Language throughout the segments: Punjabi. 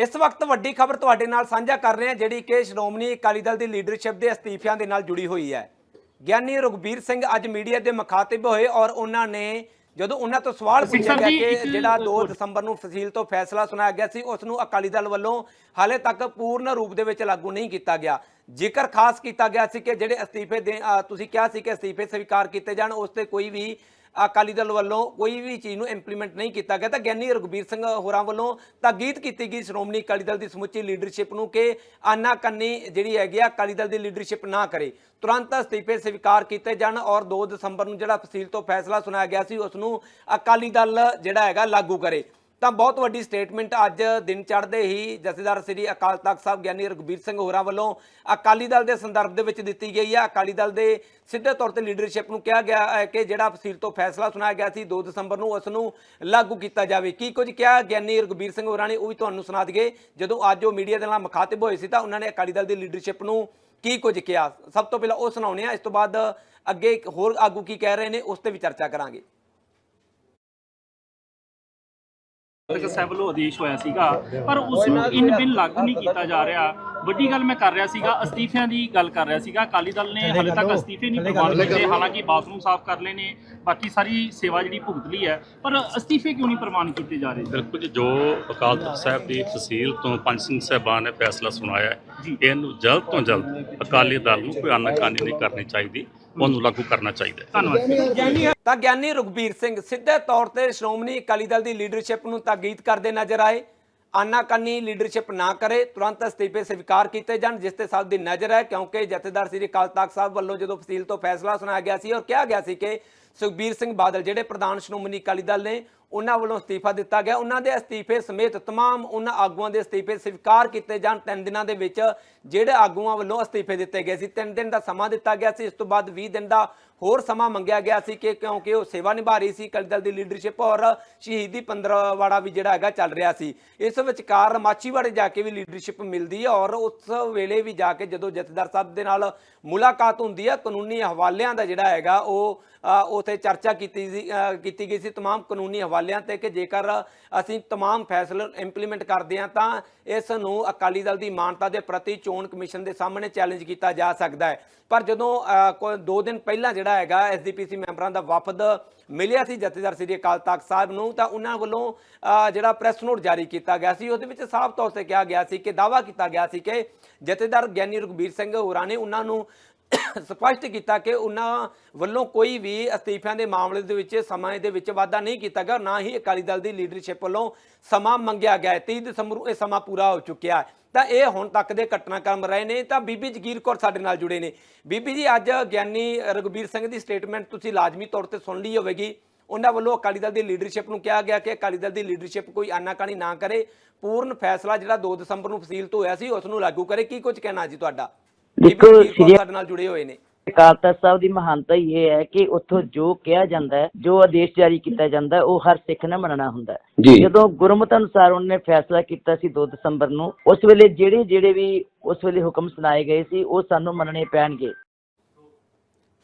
ਇਸ ਵਕਤ ਵੱਡੀ ਖਬਰ ਤੁਹਾਡੇ ਨਾਲ ਸਾਂਝਾ ਕਰ ਰਹੇ ਹਾਂ ਜਿਹੜੀ ਕਿ ਸ਼੍ਰੋਮਣੀ ਅਕਾਲੀ ਦਲ ਦੀ ਲੀਡਰਸ਼ਿਪ ਦੇ ਅਸਤੀਫਿਆਂ ਦੇ ਨਾਲ ਜੁੜੀ ਹੋਈ ਹੈ। ਗਿਆਨੀ ਰਘਬੀਰ ਸਿੰਘ ਅੱਜ ਮੀਡੀਆ ਦੇ ਮੁਖਾਤਿਬ ਹੋਏ ਔਰ ਉਹਨਾਂ ਨੇ ਜਦੋਂ ਉਹਨਾਂ ਤੋਂ ਸਵਾਲ ਪੁੱਛਿਆ ਗਿਆ ਕਿ ਜਿਹੜਾ 2 ਹੋਰ- ਦਸੰਬਰ ਨੂੰ ਫਸੀਲ ਤੋਂ ਫੈਸਲਾ ਸੁਣਾਇਆ ਗਿਆ ਸੀ ਉਸ ਨੂੰ ਅਕਾਲੀ ਦਲ ਵੱਲੋਂ ਹਾਲੇ ਤੱਕ ਪੂਰਨ ਰੂਪ ਦੇ ਵਿੱਚ ਲਾਗੂ ਨਹੀਂ ਕੀਤਾ ਗਿਆ। ਜ਼ਿਕਰ ਖਾਸ ਕੀਤਾ ਗਿਆ ਸੀ ਕਿ ਜਿਹੜੇ ਅਸਤੀਫੇ ਤੁਸੀਂ ਕਿਹਾ ਸੀ ਕਿ ਅਸਤੀਫੇ ਸਵੀਕਾਰ ਕੀਤੇ ਜਾਣ ਉਸ ਤੇ ਕੋਈ ਵੀ ਅਕਾਲੀ ਦਲ ਵੱਲੋਂ ਕੋਈ ਵੀ ਚੀਜ਼ ਨੂੰ ਇੰਪਲੀਮੈਂਟ ਨਹੀਂ ਕੀਤਾ ਗਿਆ। ਤਾਂ ਗਿਆਨੀ ਰਘਬੀਰ ਸਿੰਘ ਹੋਰਾਂ ਵੱਲੋਂ ਤਾਕੀਦ ਕੀਤੀ ਗਈ ਸ਼੍ਰੋਮਣੀ ਅਕਾਲੀ ਦਲ ਦੀ ਸਮੁੱਚੀ ਲੀਡਰਸ਼ਿਪ ਨੂੰ ਕਿ ਆਨਾ ਕੰਨੀ ਜਿਹੜੀ ਹੈਗੀ ਆ, ਅਕਾਲੀ ਦਲ ਦੀ ਲੀਡਰਸ਼ਿਪ ਨਾ ਕਰੇ। ਤੁਰੰਤ ਅਸਤੀਫੇ ਸਵੀਕਾਰ ਕੀਤੇ ਜਾਣ ਔਰ 2 ਦਸੰਬਰ ਨੂੰ ਜਿਹੜਾ ਫਸੀਲ ਤੋਂ ਫੈਸਲਾ ਸੁਣਾਇਆ ਗਿਆ ਸੀ, ਉਸ ਨੂੰ ਅਕਾਲੀ ਦਲ ਜਿਹੜਾ ਹੈਗਾ ਲਾਗੂ ਕਰੇ। ਤਾਂ ਬਹੁਤ ਵੱਡੀ ਸਟੇਟਮੈਂਟ ਅੱਜ ਦਿਨ ਚੜ੍ਹਦੇ ਹੀ ਜਥੇਦਾਰ ਸ੍ਰੀ ਅਕਾਲ ਤਖਤ ਸਾਹਿਬ ਗਿਆਨੀ ਰਘਬੀਰ ਸਿੰਘ ਹੋਰਾਂ ਵੱਲੋਂ ਅਕਾਲੀ ਦਲ ਦੇ ਸੰਦਰਭ ਦੇ ਵਿੱਚ ਦਿੱਤੀ ਗਈ ਹੈ। ਅਕਾਲੀ ਦਲ ਦੇ ਸਿੱਧੇ ਤੌਰ ਤੇ ਲੀਡਰਸ਼ਿਪ ਨੂੰ ਕਿਹਾ ਗਿਆ ਹੈ ਕਿ ਜਿਹੜਾ ਫਸੀਲ ਤੋਂ ਫੈਸਲਾ ਸੁਣਾਇਆ ਗਿਆ ਸੀ 2 ਦਸੰਬਰ ਨੂੰ ਉਸ ਨੂੰ ਲਾਗੂ ਕੀਤਾ ਜਾਵੇ। ਕੀ ਕੁਝ ਕਿਹਾ ਗਿਆਨੀ ਰਘਬੀਰ ਸਿੰਘ ਹੋਰਾਂ ਨੇ, ਉਹ ਵੀ ਤੁਹਾਨੂੰ ਸੁਣਾ ਦਈਏ। ਜਦੋਂ ਅੱਜ ਉਹ ਮੀਡੀਆ ਦੇ ਨਾਲ ਮੁਖਾਤਿਬ ਹੋਏ ਸੀ ਤਾਂ ਉਹਨਾਂ ਨੇ ਅਕਾਲੀ ਦਲ ਦੀ ਲੀਡਰਸ਼ਿਪ ਨੂੰ ਕੀ ਕੁਝ ਕਿਹਾ? ਸਭ ਤੋਂ ਪਹਿਲਾਂ ਉਹ ਸੁਣਾਉਣੇ ਆ ਇਸ ਤੋਂ ਬਾਅਦ ਅੱਗੇ ਹੋਰ ਆਗੂ ਕੀ ਕਹਿ ਰਹੇ ਨੇ, ਉਸ ਤੇ ਵੀ ਚਰਚਾ ਕਰਾਂਗੇ। ਤਖਤ ਸਾਹਿਬ ਵੱਲੋਂ ਆਦੇਸ਼ ਹੋਇਆ ਸੀਗਾ ਪਰ ਉਸ ਨੂੰ ਇਨ ਬਿਨ ਲਾਗੂ ਨਹੀਂ ਕੀਤਾ ਜਾ ਰਿਹਾ। ਵੱਡੀ ਗੱਲ ਮੈਂ ਕਰ ਰਿਹਾ ਸੀਗਾ ਅਸਤੀਫਿਆਂ ਦੀ ਗੱਲ ਕਰ ਰਿਹਾ ਸੀਗਾ। ਅਕਾਲੀ ਦਲ ਨੇ ਹਾਲੇ ਤੱਕ ਅਸਤੀਫੇ ਨਹੀਂ ਪ੍ਰਵਾਨ ਕੀਤੇ ਹਾਲਾਂਕਿ ਬਾਥਰੂਮ ਸਾਫ਼ ਕਰ ਲਏ ਨੇ ਬਾਕੀ ਸਾਰੀ ਸੇਵਾ ਜਿਹੜੀ ਭੁਗਤ ਲਈ ਹੈ। ਪਰ ਅਸਤੀਫੇ ਕਿਉਂ ਨਹੀਂ ਪ੍ਰਵਾਨ ਕੀਤੇ ਜਾ ਰਹੇ? ਬਿਲਕੁਲ ਜੀ, ਜੋ ਅਕਾਲ ਤਖਤ ਸਾਹਿਬ ਦੀ ਤਹਿਸੀਲ ਤੋਂ ਪੰਜ ਸਿੰਘ ਸਾਹਿਬਾਨ ਨੇ ਫੈਸਲਾ ਸੁਣਾਇਆ। ਇਹਨੂੰ ਜਲਦ ਤੋਂ ਜਲਦ ਅਕਾਲੀ ਦਲ ਨੂੰ ਕੋਈ ਆਨਾਕਾਨੀ ਨਹੀਂ ਕਰਨੀ ਚਾਹੀਦੀ। ਉਹਨੂੰ ਲਾਗੂ ਕਰਨਾ ਚਾਹੀਦਾ ਹੈ। ਧੰਨਵਾਦ। ਤਾਂ ਗਿਆਨੀ ਰਘਬੀਰ ਸਿੰਘ ਸਿੱਧੇ ਤੌਰ ਤੇ ਸ਼੍ਰੋਮਣੀ ਅਕਾਲੀ ਦਲ ਦੀ ਲੀਡਰਸ਼ਿਪ ਨੂੰ ਤਾਕੀਦ ਕਰਦੇ ਨਜ਼ਰ ਆਏ। ਆਨਾਕਾਨੀ ਲੀਡਰਸ਼ਿਪ ਨਾ ਕਰੇ ਤੁਰੰਤ ਅਸਤੀਫੇ ਸਵੀਕਾਰ ਕੀਤੇ ਜਾਣ ਜਿਸ ਤੇ ਸਭ ਦੀ ਨਜ਼ਰ ਹੈ ਕਿਉਂਕਿ ਜਥੇਦਾਰ ਸ੍ਰੀ ਅਕਾਲ ਤਖਤ ਸਾਹਿਬ ਵੱਲੋਂ ਜਦੋਂ ਫਸੀਲ ਤੋਂ ਫੈਸਲਾ ਸੁਣਾਇਆ ਗਿਆ ਸੀ ਔਰ ਕਿਹਾ ਗਿਆ ਸੀ ਕਿ ਸੁਖਬੀਰ ਸਿੰਘ ਬਾਦਲ ਜਿਹੜੇ ਪ੍ਰਧਾਨ ਸ਼੍ਰੋਮਣੀ ਅਕਾਲੀ ਦਲ ਨੇ ਉਹਨਾਂ ਵੱਲੋਂ ਅਸਤੀਫਾ ਦਿੱਤਾ ਗਿਆ ਉਹਨਾਂ ਦੇ ਅਸਤੀਫੇ ਸਮੇਤ तमाम ਉਹਨਾਂ ਆਗੂਆਂ ਦੇ ਅਸਤੀਫੇ ਸਵੀਕਾਰ ਕੀਤੇ ਜਾਣ ਤਿੰਨ ਦਿਨਾਂ ਦੇ ਵਿੱਚ ਜਿਹੜੇ ਆਗੂਆਂ ਵੱਲੋਂ ਅਸਤੀਫੇ ਦਿੱਤੇ ਗਏ ਸੀ ਤਿੰਨ ਦਿਨ ਦਾ ਸਮਾਂ ਦਿੱਤਾ ਗਿਆ ਸੀ ਇਸ ਤੋਂ ਬਾਅਦ 20 ਦਿਨ ਦਾ ਹੋਰ ਸਮਾਂ ਮੰਗਿਆ ਗਿਆ ਸੀ ਕਿ ਕਿਉਂਕਿ ਉਹ ਸੇਵਾ ਨਿਭਾ ਰਹੀ ਸੀ ਅਕਾਲੀ ਦਲ ਦੀ ਲੀਡਰਸ਼ਿਪ ਔਰ ਸ਼ਹੀਦੀ ਪੰਦਰਵਾੜਾ ਵੀ ਜਿਹੜਾ ਹੈਗਾ ਚੱਲ ਰਿਹਾ ਸੀ ਇਸ ਵਿਚਕਾਰ ਮਾਚੀਵਾੜੇ ਜਾ ਕੇ ਵੀ ਲੀਡਰਸ਼ਿਪ ਮਿਲਦੀ ਹੈ ਔਰ ਉਸ ਵੇਲੇ ਵੀ ਜਾ ਕੇ ਜਦੋਂ ਜਥੇਦਾਰ ਸਾਹਿਬ ਦੇ ਨਾਲ ਮੁਲਾਕਾਤ ਹੁੰਦੀ ਹੈ ਕਾਨੂੰਨੀ ਹਵਾਲਿਆਂ ਦਾ ਜਿਹੜਾ ਹੈਗਾ ਉਹ ਅ, ਉਥੇ ਚਰਚਾ ਕੀਤੀ ਸੀ ਅ, ਕੀਤੀ ਗਈ ਸੀ तमाम ਕਾਨੂੰਨੀ ਹਵਾਲਿਆਂ ਤੇ ਕਿ ਜੇਕਰ ਅਸੀਂ तमाम ਫੈਸਲੇ ਇੰਪਲੀਮੈਂਟ ਕਰਦੇ ਹਾਂ ਤਾਂ ਇਸ ਨੂੰ ਅਕਾਲੀ ਦਲ ਦੀ ਮਾਨਤਾ ਦੇ ਪ੍ਰਤੀ ਚੋਣ ਕਮਿਸ਼ਨ ਦੇ ਸਾਹਮਣੇ ਚੈਲੰਜ ਕੀਤਾ ਜਾ ਸਕਦਾ ਹੈ ਪਰ ਜਦੋਂ ਅ, ਕੋਈ ਦੋ ਦਿਨ ਪਹਿਲਾਂ ਜਿਹੜਾ ਹੈਗਾ ਐਸਡੀਪੀਸੀ ਮੈਂਬਰਾਂ ਦਾ ਵਫਦ ਮਿਲਿਆ ਸੀ ਜਥੇਦਾਰ ਸ੍ਰੀ ਅਕਾਲ ਤਖਤ ਸਾਹਿਬ ਨੂੰ ਤਾਂ ਉਹਨਾਂ ਵੱਲੋਂ ਅ, ਜਿਹੜਾ ਪ੍ਰੈਸ ਨੋਟ ਜਾਰੀ ਕੀਤਾ ਗਿਆ ਸੀ ਉਹਦੇ ਵਿੱਚ ਸਾਫ਼ ਤੌਰ ਤੇ ਕਿਹਾ ਗਿਆ ਸੀ ਕਿ ਦਾਵਾ ਕੀਤਾ ਗਿਆ ਸੀ ਕਿ ਜਥੇਦਾਰ ਗਿਆਨੀ ਰਘਬੀਰ ਸਿੰਘ ਹੋਰਾਂ ਨੇ ਉਹਨਾਂ ਨੂੰ ਸਪਸ਼ਟ ਕੀਤਾ ਕਿ ਉਹਨਾਂ ਵੱਲੋਂ ਕੋਈ ਵੀ ਅਸਤੀਫਿਆਂ ਦੇ ਮਾਮਲੇ ਦੇ ਵਿੱਚ ਸਮਾਂ ਦੇ ਵਿੱਚ ਵਾਧਾ ਨਹੀਂ ਕੀਤਾ ਗਿਆ, ਨਾ ਹੀ ਅਕਾਲੀ ਦਲ ਦੀ ਲੀਡਰਸ਼ਿਪ ਵੱਲੋਂ ਸਮਾਂ ਮੰਗਿਆ ਗਿਆ ਹੈ। 30 ਦਸੰਬਰ ਨੂੰ ਇਹ ਸਮਾਂ ਪੂਰਾ ਹੋ ਚੁੱਕਿਆ ਹੈ। ਤਾਂ ਇਹ ਹੁਣ ਤੱਕ ਦੇ ਘਟਨਾਕ੍ਰਮ ਰਹੇ ਨੇ। ਤਾਂ ਬੀਬੀ ਜਗੀਰ ਕੌਰ ਸਾਡੇ ਨਾਲ ਜੁੜੇ ਨੇ। ਬੀਬੀ ਜੀ, ਅੱਜ ਗਿਆਨੀ ਰਘਬੀਰ ਸਿੰਘ ਦੀ ਸਟੇਟਮੈਂਟ ਤੁਸੀਂ ਲਾਜ਼ਮੀ ਤੌਰ ਤੇ ਸੁਣ ਲਈ ਹੋਵੇਗੀ। ਉਹਨਾਂ ਵੱਲੋਂ ਅਕਾਲੀ ਦਲ ਦੀ ਲੀਡਰਸ਼ਿਪ ਨੂੰ ਕਿਹਾ ਗਿਆ ਕਿ ਅਕਾਲੀ ਦਲ ਦੀ ਲੀਡਰਸ਼ਿਪ ਕੋਈ ਆਨਾਕਾਨੀ ਨਾ ਕਰੇ। ਪੂਰਨ ਫੈਸਲਾ ਜਿਹੜਾ 2 ਦਸੰਬਰ ਨੂੰ ਫਸੀਲ ਤੋਂ ਹੋਇਆ ਸੀ, ਉਸ ਨੂੰ ਲਾਗੂ ਕਰੇ। ਕੀ ਕੁਝ ਕਹਿਣਾ ਜੀ ਤੁਹਾਡਾ? ਦੇਖੋ, ਸ਼੍ਰੀ- ਸਾਡੇ ਨਾਲ ਜੁੜੇ ਹੋਏ ਨੇ। ਅਕਾਲ ਤਖਤ ਸਾਹਿਬ ਦੀ ਮਹਾਨਤਾ ਹੀ ਇਹ ਹੈ ਕਿ ਉੱਥੋਂ ਜੋ ਕਿਹਾ ਜਾਂਦਾ ਹੈ ਜੋ ਆਦੇਸ਼ ਜਾਰੀ ਕੀਤਾ ਜਾਂਦਾ ਹੈ, ਉਹ ਹਰ ਸਿੱਖ ਨੇ ਮੰਨਣਾ ਹੁੰਦਾ ਹੈ। ਜਦੋਂ ਗੁਰਮਤਿ ਅਨੁਸਾਰ ਉਹਨੇ ਫੈਸਲਾ ਕੀਤਾ ਸੀ 2 ਦਸੰਬਰ ਨੂੰ ਉਸ ਵੇਲੇ ਜਿਹੜੇ ਜਿਹੜੇ ਵੀ ਉਸ ਵੇਲੇ ਹੁਕਮ ਸੁਣਾਏ ਗਏ ਸੀ ਉਹ ਸਾਨੂੰ ਮੰਨਣੇ ਪੈਣਗੇ।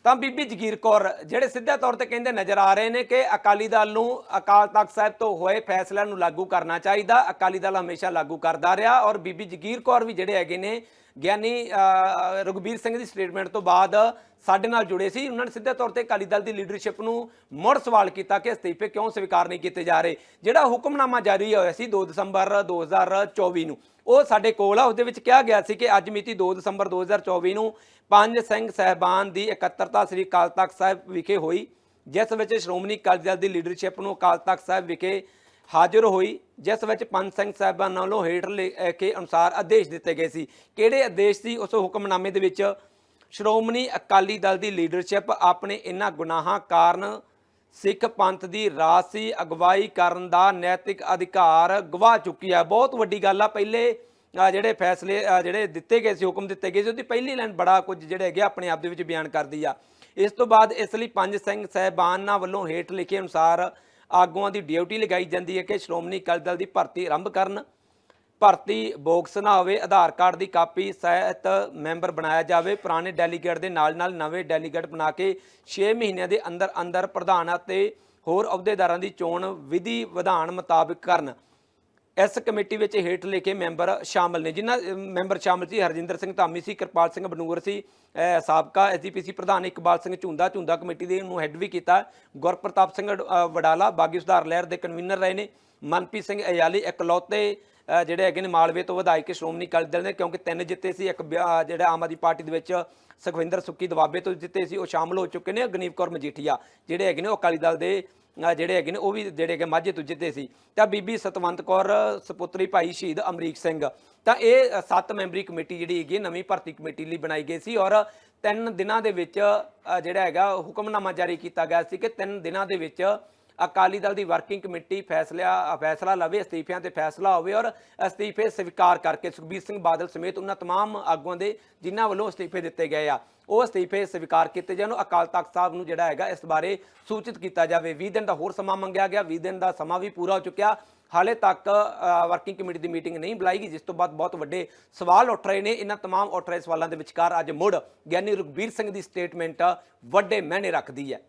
ਤਾਂ ਬੀਬੀ ਜਗੀਰ ਕੌਰ ਜਿਹੜੇ ਸਿੱਧੇ ਤੌਰ ਤੇ ਕਹਿੰਦੇ ਨਜ਼ਰ ਆ ਰਹੇ ਨੇ ਕਿ ਅਕਾਲੀ ਦਲ ਨੂੰ ਅਕਾਲ ਤਖਤ ਸਾਹਿਬ ਤੋਂ ਹੋਏ ਫੈਸਲਿਆਂ ਨੂੰ ਲਾਗੂ ਕਰਨਾ ਚਾਹੀਦਾ ਅਕਾਲੀ ਦਲ ਹਮੇਸ਼ਾ ਲਾਗੂ ਕਰਦਾ ਰਿਹਾ ਔਰ ਬੀਬੀ ਜਗੀਰ ਕੌਰ ਵੀ ਜਿਹੜੇ ਹੈਗੇ ਨੇ ਗਿਆਨੀ ਅ, ਰਘਬੀਰ ਸਿੰਘ ਦੀ ਸਟੇਟਮੈਂਟ ਤੋਂ ਬਾਅਦ ਸਾਡੇ ਨਾਲ ਜੁੜੇ ਸੀ। ਉਹਨਾਂ ਨੇ ਸਿੱਧੇ ਤੌਰ ਤੇ ਅਕਾਲੀ ਦਲ ਦੀ ਲੀਡਰਸ਼ਿਪ ਨੂੰ ਮੁੜ ਸਵਾਲ ਕੀਤਾ ਕਿ ਅਸਤੀਫੇ ਕਿਉਂ ਸਵੀਕਾਰ ਨਹੀਂ ਕੀਤੇ ਜਾ ਰਹੇ। ਜਿਹੜਾ ਹੁਕਮਨਾਮਾ ਜਾਰੀ ਹੋਇਆ ਸੀ 2 ਦਸੰਬਰ 2024 ਨੂੰ ਉਹ ਸਾਡੇ ਕੋਲ ਆ। ਉਹਦੇ ਵਿੱਚ ਕਿਹਾ ਗਿਆ ਸੀ ਕਿ ਅੱਜ ਮਿਤੀ 2 ਦਸੰਬਰ 2024 ਨੂੰ ਪੰਜ ਸਿੰਘ ਸਹਿਬਾਨ ਦੀ ਇਕੱਤਰਤਾ ਸ੍ਰੀ ਅਕਾਲ ਤਖਤ ਸਾਹਿਬ ਵਿਖੇ ਹੋਈ ਜਿਸ ਵਿੱਚ ਸ਼੍ਰੋਮਣੀ ਅਕਾਲੀ ਦਲ ਦੀ ਲੀਡਰਸ਼ਿਪ ਨੂੰ ਅਕਾਲ ਤਖਤ ਸਾਹਿਬ ਵਿਖੇ ਹਾਜ਼ਰ ਹੋਈ, ਜਿਸ ਵਿੱਚ ਪੰਜ ਸਿੰਘ ਸਾਹਿਬਾਨ ਵੱਲੋਂ ਹੇਠ ਲਿਖੇ ਅਨੁਸਾਰ ਆਦੇਸ਼ ਦਿੱਤੇ ਗਏ ਸੀ। ਕਿਹੜੇ ਆਦੇਸ਼ ਸੀ? ਉਸ ਹੁਕਮਨਾਮੇ ਦੇ ਵਿੱਚ ਸ਼੍ਰੋਮਣੀ ਅਕਾਲੀ ਦਲ ਦੀ ਲੀਡਰਸ਼ਿਪ ਆਪਣੇ ਇਹਨਾਂ ਗੁਨਾਹਾਂ ਕਾਰਨ ਸਿੱਖ ਪੰਥ ਦੀ ਰਾਸੀ ਅਗਵਾਈ ਕਰਨ ਦਾ ਨੈਤਿਕ ਅਧਿਕਾਰ ਗਵਾ ਚੁੱਕੀ ਹੈ। ਬਹੁਤ ਵੱਡੀ ਗੱਲ ਆ। ਪਹਿਲੇ ਜਿਹੜੇ ਫੈਸਲੇ ਜਿਹੜੇ ਦਿੱਤੇ ਗਏ ਸੀ, ਹੁਕਮ ਦਿੱਤੇ ਗਏ ਸੀ, ਉਹਦੀ ਪਹਿਲੀ ਲਾਈਨ ਬੜਾ ਕੁਝ ਜਿਹੜੇ ਹੈਗੇ ਆ, ਆਪਣੇ ਆਪ ਦੇ ਵਿੱਚ ਬਿਆਨ ਕਰਦੀ ਆ। ਇਸ ਤੋਂ ਬਾਅਦ ਇਸ ਲਈ ਪੰਜ ਸਿੰਘ ਸਹਿਬਾਨਾਂ ਵੱਲੋਂ ਹੇਠ ਲਿਖੇ ਅਨੁਸਾਰ ਆਗੂਆਂ ਦੀ ਡਿਊਟੀ ਲਗਾਈ ਜਾਂਦੀ ਹੈ ਕਿ ਸ਼੍ਰੋਮਣੀ ਅਕਾਲੀ ਦਲ ਦੀ ਭਰਤੀ ਆਰੰਭ ਕਰਨ। ਭਰਤੀ ਬੋਕਸ ਨਾ ਹੋਵੇ, ਆਧਾਰ ਕਾਰਡ ਦੀ ਕਾਪੀ ਸਹਿਤ ਮੈਂਬਰ ਬਣਾਇਆ ਜਾਵੇ। ਪੁਰਾਣੇ ਡੈਲੀਗੇਟ ਦੇ ਨਾਲ ਨਾਲ ਨਵੇਂ ਡੈਲੀਗੇਟ ਬਣਾ ਕੇ 6 ਮਹੀਨਿਆਂ ਦੇ ਅੰਦਰ ਅੰਦਰ ਪ੍ਰਧਾਨ ਅਤੇ ਹੋਰ ਅਹੁਦੇਦਾਰਾਂ ਦੀ ਚੋਣ ਵਿਧੀ ਵਿਧਾਨ ਮੁਤਾਬਕ ਕਰਨ। ਇਸ ਕਮੇਟੀ ਵਿੱਚ ਹੇਠ ਲਿਖੇ ਮੈਂਬਰ ਸ਼ਾਮਲ ਨੇ। ਜਿਨ੍ਹਾਂ ਮੈਂਬਰ ਸ਼ਾਮਲ ਸੀ ਹਰਜਿੰਦਰ ਸਿੰਘ ਧਾਮੀ ਸੀ ਕਿਰਪਾਲ ਸਿੰਘ ਬਨੂਰ ਸੀ ਅਹ, ਸਾਬਕਾ ਐਸਜੀਪੀਸੀ ਪ੍ਰਧਾਨ ਇਕਬਾਲ ਸਿੰਘ ਝੁੰਦਾ। ਝੁੰਦਾ ਕਮੇਟੀ ਦੇ ਨੂੰ ਹੈੱਡ ਵੀ ਕੀਤਾ। ਗੁਰਪ੍ਰਤਾਪ ਸਿੰਘ ਵਡਾਲਾ ਬਾਗੀ ਸੁਧਾਰ ਲਹਿਰ ਦੇ ਕਨਵੀਨਰ ਰਹੇ ਨੇ। ਮਨਪ੍ਰੀਤ ਸਿੰਘ ਅਯਾਲੀ ਇਕਲੌਤੇ ਜਿਹੜੇ ਹੈਗੇ ਨੇ ਮਾਲਵੇ ਤੋਂ ਵਿਧਾਇਕ ਸ਼੍ਰੋਮਣੀ ਅਕਾਲੀ ਦਲ ਨੇ ਕਿਉਂਕਿ ਤਿੰਨ ਜਿੱਤੇ ਸੀ ਇੱਕ ਬਿਆ- ਜਿਹੜਾ ਆਮ ਆਦਮੀ ਪਾਰਟੀ ਦੇ ਵਿੱਚ ਸੁਖਵਿੰਦਰ ਸੁੱਕੀ ਦਵਾਬੇ ਤੋਂ ਜਿੱਤੇ ਸੀ ਉਹ ਸ਼ਾਮਲ ਹੋ ਚੁੱਕੇ ਨੇ ਗਨੀਵ ਕੌਰ ਮਜੀਠੀਆ। ਜਿਹੜੇ ਹੈਗੇ ਨੇ ਉਹ ਅਕਾਲੀ ਦਲ ਦੇ ਜਿਹੜੇ ਹੈਗੇ ਨੇ ਉਹ ਵੀ ਜਿਹੜੇ ਹੈਗੇ ਮਾਝੇ ਤੋਂ ਜਿੱਤੇ ਸੀ। ਤਾਂ ਬੀਬੀ ਸਤਵੰਤ ਕੌਰ ਸੁਪੁੱਤਰੀ ਭਾਈ ਸ਼ਹੀਦ ਅਮਰੀਕ ਸਿੰਘ। ਤਾਂ ਇਹ ਅ, ਸੱਤ ਮੈਂਬਰੀ ਕਮੇਟੀ ਜਿਹੜੀ ਹੈਗੀ ਹੈ, ਨਵੀਂ ਭਰਤੀ ਕਮੇਟੀ ਲਈ ਬਣਾਈ ਗਈ ਸੀ ਔਰ ਤਿੰਨ ਦਿਨਾਂ ਦੇ ਵਿੱਚ ਜਿਹੜਾ ਹੈਗਾ ਹੁਕਮਨਾਮਾ ਜਾਰੀ ਕੀਤਾ ਗਿਆ ਸੀ ਕਿ ਤਿੰਨ ਦਿਨਾਂ ਦੇ ਵਿੱਚ ਅਕਾਲੀ ਦਲ ਦੀ ਵਰਕਿੰਗ ਕਮੇਟੀ ਫੈਸਲਾ ਫੈਸਲਾ ਲਵੇ ਅਸਤੀਫਿਆਂ ਤੇ ਫੈਸਲਾ ਹੋਵੇ ਔਰ ਅਸਤੀਫੇ ਸਵੀਕਾਰ ਕਰਕੇ ਸੁਖਬੀਰ ਸਿੰਘ ਬਾਦਲ ਸਮੇਤ ਉਹਨਾਂ तमाम ਆਗੂਆਂ ਦੇ ਜਿਨ੍ਹਾਂ ਵੱਲੋਂ ਅਸਤੀਫੇ ਦਿੱਤੇ ਗਏ ਆ ਉਹ ਅਸਤੀਫੇ ਸਵੀਕਾਰ ਕੀਤੇ ਜਾਣ ਅਕਾਲ ਤਖਤ ਸਾਹਿਬ ਨੂੰ ਜਿਹੜਾ ਹੈਗਾ ਇਸ ਬਾਰੇ ਸੂਚਿਤ ਕੀਤਾ ਜਾਵੇ 20 ਦਿਨ ਦਾ ਹੋਰ ਸਮਾਂ ਮੰਗਿਆ ਗਿਆ 20 ਦਿਨ ਦਾ ਸਮਾਂ ਵੀ ਪੂਰਾ ਹੋ ਚੁੱਕਿਆ ਹਾਲੇ ਤੱਕ ਵਰਕਿੰਗ ਕਮੇਟੀ ਦੀ ਮੀਟਿੰਗ ਨਹੀਂ ਬੁਲਾਈ ਗਈ ਜਿਸ ਤੋਂ ਬਾਅਦ ਬਹੁਤ ਵੱਡੇ ਸਵਾਲ ਉੱਠ ਰਹੇ ਨੇ ਇਹਨਾਂ तमाम ਉੱਠ ਰਹੇ ਸਵਾਲਾਂ ਦੇ ਵਿਚਕਾਰ ਅੱਜ ਮੁੜ ਗਿਆਨੀ ਰੁਖਬੀਰ ਸਿੰਘ ਦੀ ਸਟੇਟਮੈਂਟ ਵੱਡੇ ਮਾਇਨੇ ਰੱਖਦੀ ਹੈ